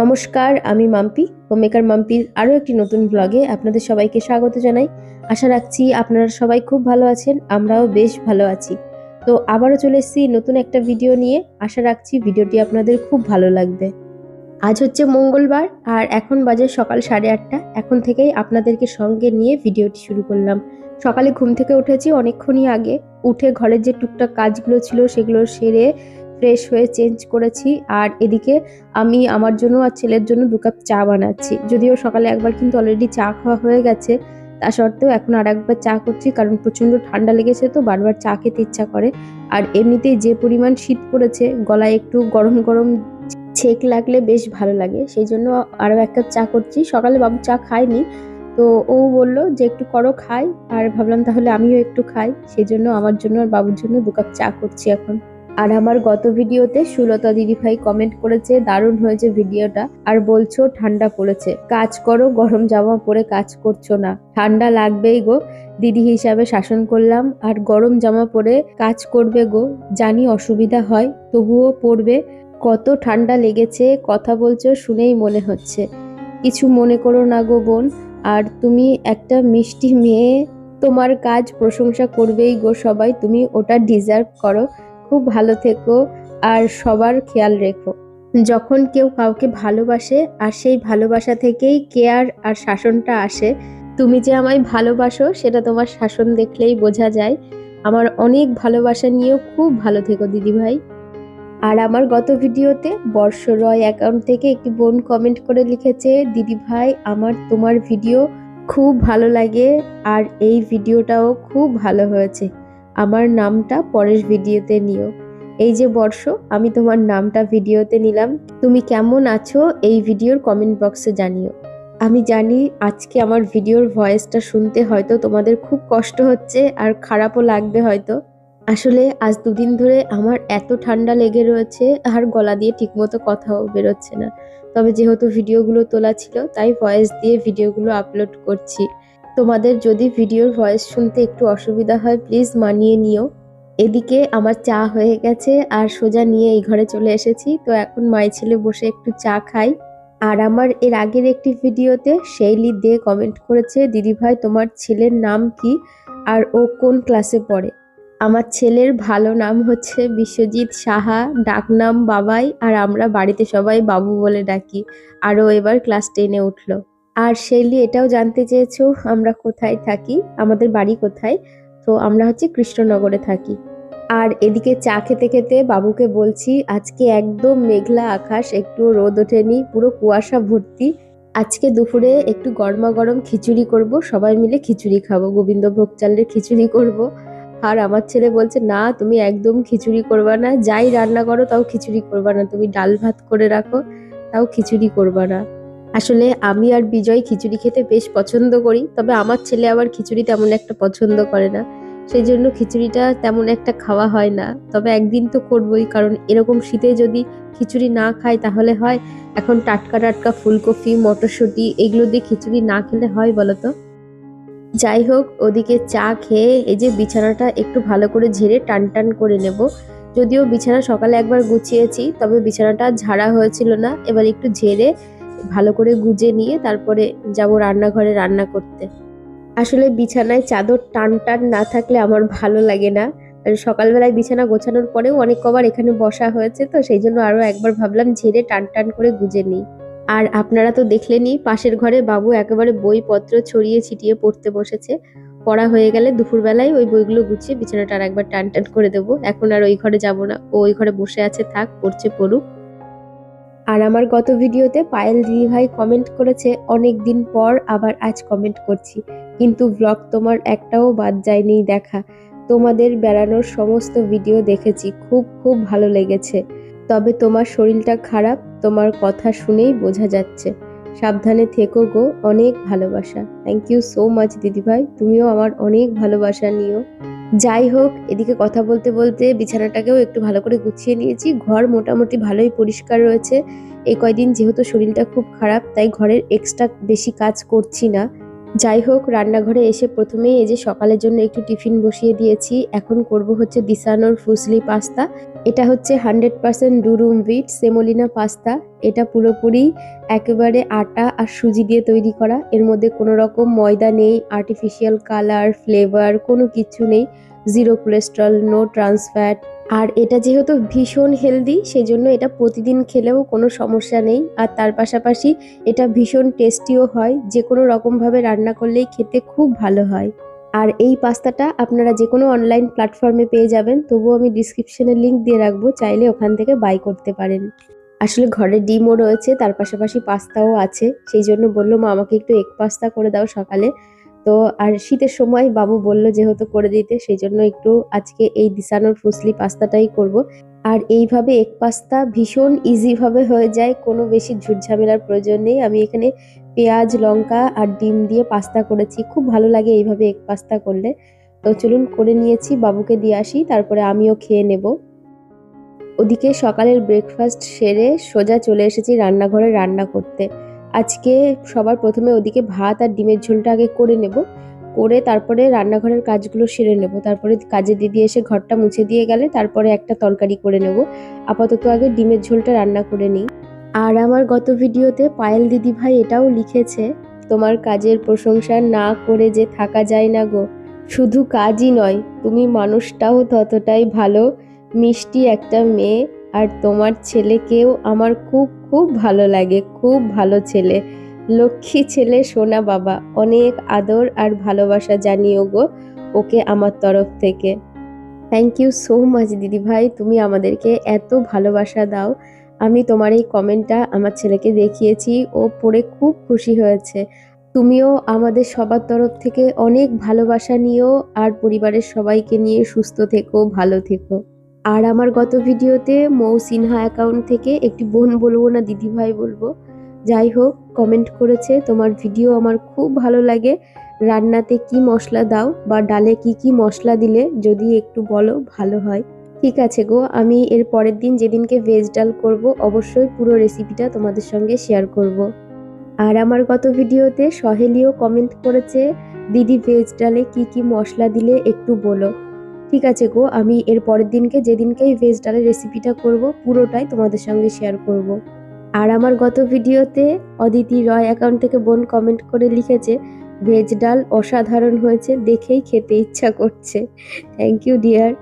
নমস্কার, আমি মাম্পি, হোমমেকার মাম্পির আরও একটি নতুন ব্লগে আপনাদের সবাইকে স্বাগত জানাই। আশা রাখছি আপনারা সবাই খুব ভালো আছেন, আমরাও বেশ ভালো আছি। তো আবারও চলে এসেছি নতুন একটা ভিডিও নিয়ে। আশা রাখছি ভিডিওটি আপনাদের খুব ভালো লাগবে। আজ হচ্ছে মঙ্গলবার আর এখন বাজে সকাল সাড়ে আটটা। এখন থেকেই আপনাদেরকে সঙ্গে নিয়ে ভিডিওটি শুরু করলাম। সকালে ঘুম থেকে উঠেছি অনেকক্ষণই আগে। উঠে ঘরের যে টুকটাক কাজগুলো ছিল সেগুলো সেরে ফ্রেশ হয়ে চেঞ্জ করেছি। আর এদিকে আমি আমার জন্য আর ছেলের জন্য দু কাপ চা বানাচ্ছি। যদিও সকালে একবার কিন্তু অলরেডি চা খাওয়া হয়ে গেছে। তা সত্ত্বেও এখন আর একবার চা করছি, কারণ প্রচণ্ড ঠান্ডা লেগেছে তো, বারবার চা খেতে ইচ্ছা করে। আর এমনিতেই যে পরিমাণ শীত পড়েছে, গলায় একটু গরম গরম ছেক লাগলে বেশ ভালো লাগে। সেই জন্য আরও এক কাপ চা করছি। সকালে বাবু চা খায়নি, তো ও বলল যে একটু করো, খাই। আর ভাবলাম তাহলে আমিও একটু খাই। সেই জন্য আমার জন্য আর বাবুর জন্য দু কাপ চা করছি এখন। আর আমার গত ভিডিওতে সুলতা দিদিভাই কমেন্ট করেছে, দারুণ হয়েছে ভিডিওটা। আর বলছো, ঠান্ডা পড়েছে। কাজ করো, গরম জামা পরে কাজ করছ না। ঠান্ডা লাগবেই গো। দিদি হিসাবে শাসন করলাম, আর গরম জামা পরে কাজ করবে গো। জানি অসুবিধা হয়, তবুও পড়বে। কত ঠান্ডা লেগেছে, কথা বলছো শুনেই মনে হচ্ছে। কিছু মনে করো না গো বোন। আর তুমি একটা মিষ্টি মেয়ে, তোমার কাজ প্রশংসা করবেই গো সবাই। তুমি ওটা ডিজার্ভ করো। খুব ভালো থেকো আর সবার খেয়াল রেখো। যখন কেউ কাউকে ভালোবাসে আর সেই ভালোবাসা থেকেই কেয়ার আর শাসনটা আসে, তুমি যে আমায় ভালোবাসো সেটা তোমার শাসন দেখলেই বোঝা যায়। আমার অনেক ভালোবাসা নিয়েও খুব ভালো থেকো, দিদিভাই। আর আমার গত ভিডিওতে বর্ষ রয় অ্যাকাউন্ট থেকে একটি বোন কমেন্ট করে লিখেছে, দিদিভাই, আমার তোমার ভিডিও খুব ভালো লাগে আর এই ভিডিওটাও খুব ভালো হয়েছে। আমার নামটা পরের ভিডিওতে নিও। এই যে বর্ষ, আমি তোমার নামটা ভিডিওতে নিলাম। তুমি কেমন আছো এই ভিডিওর কমেন্ট বক্সে জানিও। আমি জানি আজকে আমার ভিডিওর ভয়েসটা শুনতে হয়তো তোমাদের খুব কষ্ট হচ্ছে আর খারাপও লাগবে হয়তো। আসলে আজ দুদিন ধরে আমার এত ঠান্ডা লেগে রয়েছে আর গলা দিয়ে ঠিকমতো কথাও বেরোচ্ছে না। তবে যেহেতু ভিডিওগুলো তোলা ছিল, তাই ভয়েস দিয়ে ভিডিওগুলো আপলোড করছি। তোমাদের যদি ভিডিওর ভয়েস শুনতে একটু অসুবিধা হয় প্লিজ মানিয়ে নিও। এদিকে আমার চা হয়ে গেছে আর সোজা নিয়ে এই ঘরে চলে এসেছি। তো এখন মাই ছেলে বসে একটু চা খাই। আর আমার এর আগের একটি ভিডিওতে সেইলি দে কমেন্ট করেছে দিদিভাই তোমার ছেলের নাম কি? আর ও কোন ক্লাসে পড়ে? আমার ছেলের ভালো নাম হচ্ছে বিশ্বজিৎ সাহা ডাকনাম বাবাই, আর আমরা বাড়িতে সবাই বাবু বলে ডাকি। আরও এবার ক্লাস টেনে উঠল। আর শেলি এটাও জানতে চেয়েছো, আমরা কোথায় থাকি? আমাদের বাড়ি কোথায়? তো আমরা হচ্ছে কৃষ্ণনগরে থাকি। আর এদিকে চা খেতে খেতে বাবুকে বলছি, আজকে একদম মেঘলা আকাশ একটু রোদ ওঠেনি, পুরো কুয়াশা ভর্তি। আজকে দুপুরে একটু গরমা গরম খিচুড়ি করব, সবাই মিলে খিচুড়ি খাব গোবিন্দভোগ চালের খিচুড়ি করব। আর আমার ছেলে বলছে, না, তুমি একদম খিচুড়ি করবা না, যাই রান্না করো, তাও খিচুড়ি করবা না, তুমি ডাল ভাত করে রাখো, তাও খিচুড়ি করবা না। আসলে আমি আর বিজয় খিচুড়ি খেতে বেশ পছন্দ করি, তবে আমার ছেলে আবার খিচুড়ি তেমন একটা পছন্দ করে না। সেই জন্য খিচুড়িটা তেমন একটা খাওয়া হয় না, তবে একদিন তো করবই, কারণ এরকম শীতে যদি খিচুড়ি না খাই তাহলে হয়, এখন টাটকা টাটকা ফুলকপি, মটরশুঁটি এগুলো দিয়ে খিচুড়ি না খেলে হয় বলো তো যাই হোক, ওদিকে চা খেয়ে এই যে বিছানাটা একটু ভালো করে ঝেড়ে টান টান করে নেব। যদিও বিছানা সকালে একবার গুছিয়েছি, তবে বিছানাটা ঝাড়া হয়েছিল না, এবার একটু ঝেড়ে ভালো করে গুজে নিয়ে তারপরে যাব রান্নাঘরে রান্না করতে। আসলে বিছানায় চাদর টান টান না থাকলে আমার ভালো লাগে না। সকালবেলায় বিছানা গোছানোর পরেও অনেক কবার এখানে বসা হয়েছে তো সেই জন্য আরও একবার ভাবলাম ঝেড়ে টান টান করে গুজে নিই। আর আপনারা তো দেখলেনই পাশের ঘরে বাবু একেবারে বইপত্র ছড়িয়ে ছিটিয়ে পড়তে বসেছে। পড়া হয়ে গেলে দুপুরবেলায় ওই বইগুলো গুছিয়ে বিছানাটা আর একবার টান টান করে দেবো। এখন আর ওই ঘরে যাব না। ও ওই ঘরে বসে আছে, থাক, পড়ছে, পড়ুক। আর আমার গত ভিডিওতে পায়েল দিদিভাই কমেন্ট করেছে, অনেক দিন পর আবার আজ কমেন্ট করছি। কিন্তু ব্লগ তোমার একটাও বাদ যায়নি, দেখা। তোমাদের বেড়ানোর সমস্ত ভিডিও দেখেছি, খুব খুব ভালো লেগেছে। তবে তোমার শরীরটা খারাপ, তোমার কথা শুনেই বোঝা যাচ্ছে। সাবধানে থেকো গো, অনেক ভালোবাসা। থ্যাংক ইউ সো মাচ দিদিভাই তুমিও আমার অনেক ভালোবাসা নিও। যাই হোক, এদিকে কথা বলতে বলতে বিছানাটাকেও একটু ভালো করে গুছিয়ে নিয়েছি। ঘর মোটামুটি ভালোই পরিষ্কার রয়েছে। এই কয়দিন যেহেতু শরীরটা খুব খারাপ, তাই ঘরের এক্সট্রা বেশি কাজ করছি না। যাই হোক, রান্নাঘরে এসে প্রথমেই এই যে সকালের জন্য একটু টিফিন বসিয়ে দিয়েছি। এখন করব হচ্ছে দিসানোর ফুসলি পাস্তা। এটা হচ্ছে hundred percent durum wheat, semolina pasta. এটা পুরোপুরি একেবারে আটা আর সুজি দিয়ে তৈরি করা। এর মধ্যে কোনো রকম ময়দা নেই আর্টিফিশিয়াল কালার ফ্লেভার কোনো কিছু নেই। Zero cholesterol no trans fat আর এটা যেহেতু ভীষণ হেলদি সেজন্য এটা প্রতিদিন খেলেও কোনো সমস্যা নেই। আর তার পাশাপাশি এটা ভীষণ টেস্টিও হয়। যে কোনো রকমভাবে রান্না করলেই খেতে খুব ভালো হয়। আর এই পাস্তাটা আপনারা যে কোনো অনলাইন প্ল্যাটফর্মে পেয়ে যাবেন, তবুও আমি ডিসক্রিপশনে লিংক দিয়ে রাখব, চাইলে ওখান থেকে বাই করতে পারেন। আসলে ঘরে ডিমও রয়েছে, তার পাশাপাশি পাস্তাও আছে। সেই জন্য বলল, মা, আমাকে একটু এগ পাস্তা করে দাও সকালে। তো আর শীতের সময় বাবু বলল যেহেতু করে দিতে সেই জন্য একটু আজকে এই দিশানোর ফুসলি পাস্তাটাই করব। আর এইভাবে এক পাস্তা ভীষণ ইজিভাবে হয়ে যায়, কোনো বেশি ঝুটঝামেলার প্রয়োজন নেই। আমি এখানে পেঁয়াজ, লঙ্কা আর ডিম দিয়ে পাস্তা করেছি। খুব ভালো লাগে এইভাবে এক পাস্তা করলে। তো চলুন করে নিয়েছি, বাবুকে দিয়ে আসি, তারপরে আমিও খেয়ে নেব। ওদিকে সকালের ব্রেকফাস্ট সেরে সোজা চলে এসেছি রান্নাঘরে রান্না করতে। আজকে সবার প্রথমে ওদিকে ভাত আর ডিমের ঝোলটা আগে করে নেব। করে তারপরে রান্নাঘরের কাজগুলো সেরে নেব। তারপরে কাজে দিদি এসে ঘরটা মুছে দিয়ে গেলে তারপরে একটা তরকারি করে নেব। আপাতত আগে ডিমের ঝোলটা রান্না করে নিই। আর আমার গত ভিডিওতে পায়েল দিদি ভাই এটাও লিখেছে, তোমার কাজের প্রশংসা না করে যে থাকা যায় না গো, শুধু কাজই নয়, তুমি মানুষটাও ততটাই ভালো। মিষ্টি একটা মেয়ে, আর তোমার ছেলেকেও আমার খুব খুব ভালো লাগে, খুব ভালো ছেলে। লক্ষ্মী ছেলে সোনা বাবা, অনেক আদর আর ভালোবাসা জানিও গো ওকে আমার তরফ থেকে। থ্যাংক ইউ সো মাচ দিদি ভাই, তুমি আমাদেরকে এত ভালোবাসা দাও। আমি তোমার এই কমেন্টটা আমার ছেলেকে দেখিয়েছি, ও পড়ে খুব খুশি হয়েছে। তুমিও আমাদের সবার তরফ থেকে অনেক ভালোবাসা নিও আর পরিবারের সবাইকে নিয়ে সুস্থ থেকো, ভালো থেকো। আর আমার গত ভিডিওতে মৌ সিনহা অ্যাকাউন্ট থেকে একটি বোন বলব না দিদি ভাই বলব। যাই হোক কমেন্ট করেছে, তোমার ভিডিও আমার খুব ভালো লাগে। রান্নাতে কি মশলা দাও বা ডালে কি কি মশলা দিলে যদি একটু বলো, ভালো হয়। ঠিক আছে গো, আমি এর পরের দিন যেদিনকে ভেজ ডাল করব, অবশ্যই পুরো রেসিপিটা তোমাদের সঙ্গে শেয়ার করব। আর আমার গত ভিডিওতে সহেলিও কমেন্ট করেছে, দিদি ভেজ ডালে কি কি মশলা দিলে একটু বলো। ঠিক আছে গো, আমি এর পরের দিনকে যেদিনকেই ভেজ ডালের রেসিপিটা করব, পুরোটাই তোমাদের সঙ্গে শেয়ার করব। আর আমার গত ভিডিওতে অদিতি রয় অ্যাকাউন্ট থেকে বোন কমেন্ট করে লিখেছে ভেজ ডাল অসাধারণ হয়েছে, দেখেই খেতে ইচ্ছা করছে। থ্যাংক ইউ ডিয়ার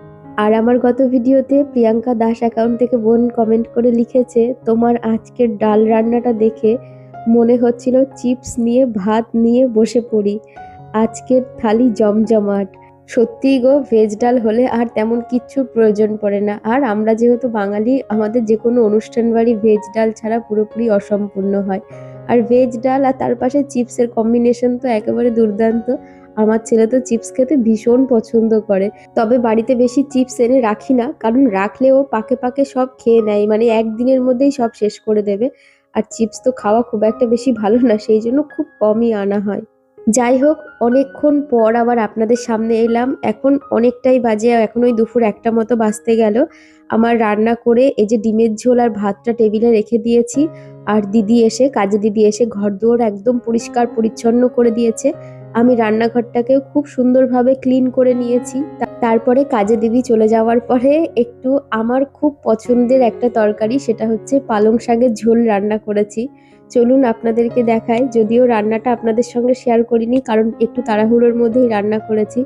আর আমার গত ভিডিওতে প্রিয়াঙ্কা দাস অ্যাকাউন্ট থেকে বোন কমেন্ট করে লিখেছে, তোমার আজকের ডাল রান্নাটা দেখে মনে হচ্ছিল চিপস নিয়ে, ভাত নিয়ে বসে পড়ি। আজকের থালি জমজমাট। সত্যিই গো, ভেজ ডাল হলে আর তেমন কিচ্ছুর প্রয়োজন পড়ে না। আর আমরা যেহেতু বাঙালি, আমাদের যে কোনো অনুষ্ঠান বাড়ি ভেজ ডাল ছাড়া পুরোপুরি অসম্পূর্ণ হয়। আর ভেজ ডাল আর তার পাশে চিপসের কম্বিনেশন তো একেবারে দুর্দান্ত। আমার ছেলে তো চিপস খেতে ভীষণ পছন্দ করে। তবে বাড়িতে বেশি চিপস এনে রাখি না, কারণ রাখলে ও পাকে পাকে সব খেয়ে নেয় মানে একদিনের মধ্যেই সব শেষ করে দেবে। আর চিপস তো খাওয়া খুব একটা বেশি ভালো না, সেই জন্য খুব কমই আনা হয়। যাই হোক অনেকক্ষণ পর আবার আপনাদের সামনে এলাম। এখন অনেকটাই বাজে এখন ওই দুপুর একটা মতো বাজতে গেল। আমার রান্না করে এই যে ডিমের ঝোল আর ভাতটা টেবিলে রেখে দিয়েছি। আর দিদি এসে কাজে দিদি এসে ঘর দুয়ার একদম পরিষ্কার পরিচ্ছন্ন করে দিয়েছে। আমি রান্নাঘরটাকেও খুব সুন্দরভাবে ক্লিন করে নিয়েছি। তারপরে কাজে দিদি চলে যাওয়ার পরে একটু আমার খুব পছন্দের একটা তরকারি, সেটা হচ্ছে পালং শাকের ঝোল রান্না করেছি। চলুন আপনাদেরকে দেখাই, যদিও রান্নাটা আপনাদের সঙ্গে শেয়ার করিনি, কারণ একটু তাড়াহুড়োর মধ্যেই রান্না করেছি।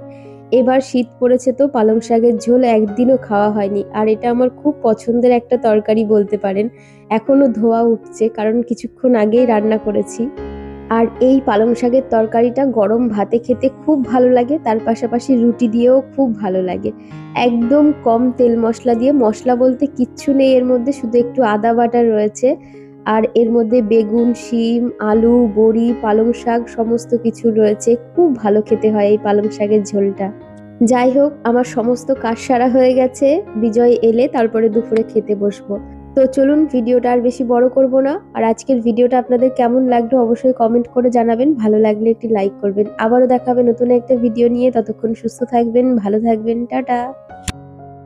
এবার শীত পড়েছে তো, পালং শাকের ঝোল একদিনও খাওয়া হয়নি। আর এটা আমার খুব পছন্দের একটা তরকারি বলতে পারেন। এখনও ধোয়া উঠছে, কারণ কিছুক্ষণ আগেই রান্না করেছি। আর এই পালং শাকের তরকারিটা গরম ভাতে খেতে খুব ভালো লাগে, তার পাশাপাশি রুটি দিয়েও খুব ভালো লাগে। একদম কম তেল মশলা দিয়ে, মশলা বলতে কিচ্ছু নেই, এর মধ্যে শুধু একটু আদা বাটা রয়েছে। আর এর মধ্যে বেগুন, শিম, আলু, বড়ি, পালং শাক সমস্ত কিছু রয়েছে, খুব ভালো খেতে হয় এই পালং শাকের ঝোলটা। যাই হোক, আমার সমস্ত কাজ সারা হয়ে গেছে, বিজয় এলে তারপরে দুপুরে খেতে বসবো। তো চলুন ভিডিওটা আর বেশি বড় করব না। আর আজকের ভিডিওটা আপনাদের কেমন লাগল অবশ্যই কমেন্ট করে জানাবেন। ভালো লাগলে একটি লাইক করবেন। আবারও দেখাবে নতুন একটা ভিডিও নিয়ে। ততক্ষণ সুস্থ থাকবেন, ভালো থাকবেন। টাটা।